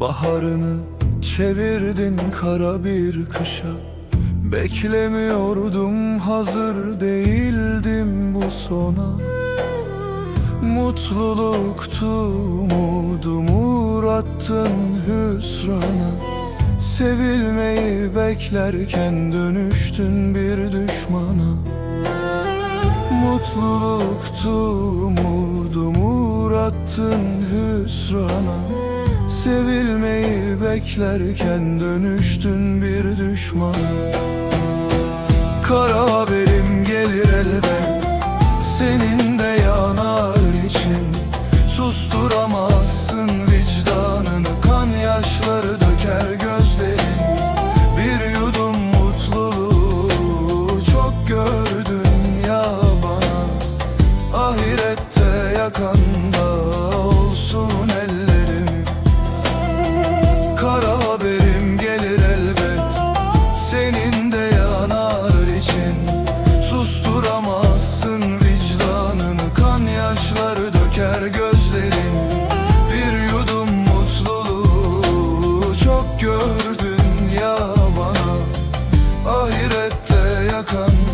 Baharını çevirdin kara bir kışa. Beklemiyordum hazır değildim bu sona. Mutluluktu umudumu uğrattın hüsrana. Sevilmeyi beklerken dönüştün bir düşmana. Mutluluktu umudumu uğrattın hüsrana Sevilmeyi beklerken dönüştün bir düşmana Kara haberim gelir Kan yaşları döker gözlerin. Bir yudum mutluluğu Çok gördün ya bana. Ahirette yakanda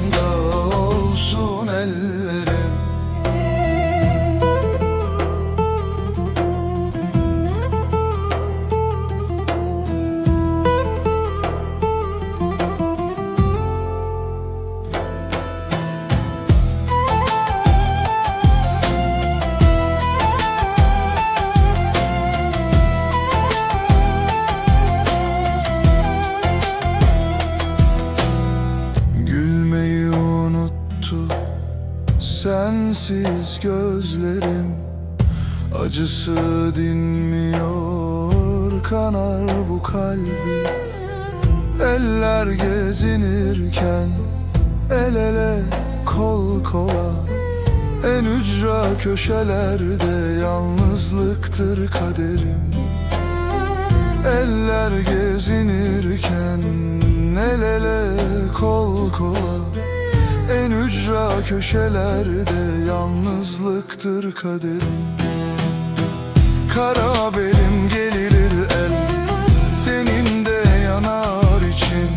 Sensiz gözlerim. Acısı dinmiyor Kanar bu kalbi. Eller gezinirken El ele kol kola. En ücra köşelerde Yalnızlıktır kaderim. Eller gezinirken El ele kol kola En ücra köşelerde Yalnızlıktır kaderim. Kara haberim gelir el Senin de yanar için.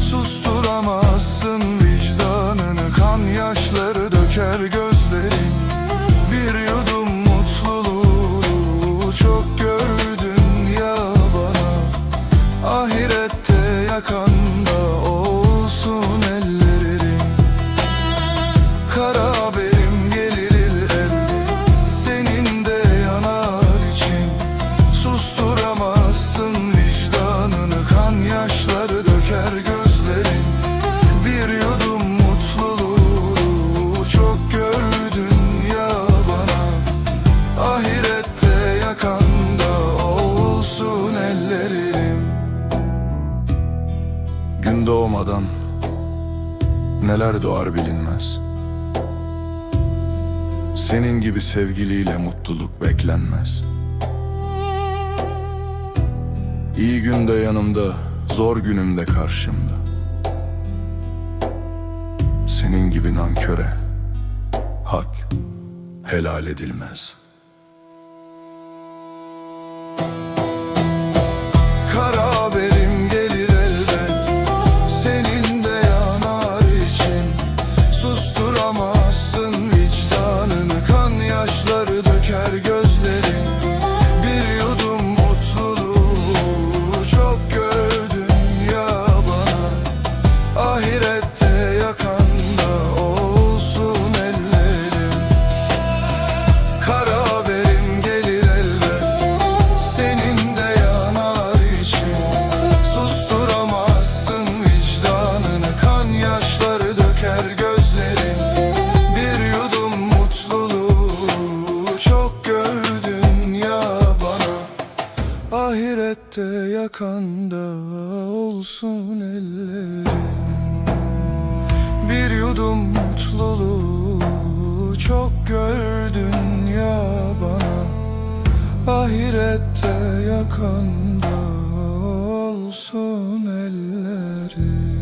Susturamazsın vicdanını Kan yaşları döker gözlerin Gün doğmadan neler doğar bilinmez. Senin gibi sevgiliyle mutluluk beklenmez. İyi günde yanımda, zor günümde karşımda. Senin gibi nanköre hak helal edilmez Yanında olsun ellerim. Bir yudum mutluluğu çok gördün ya bana. Ahirette yakanda olsun ellerim.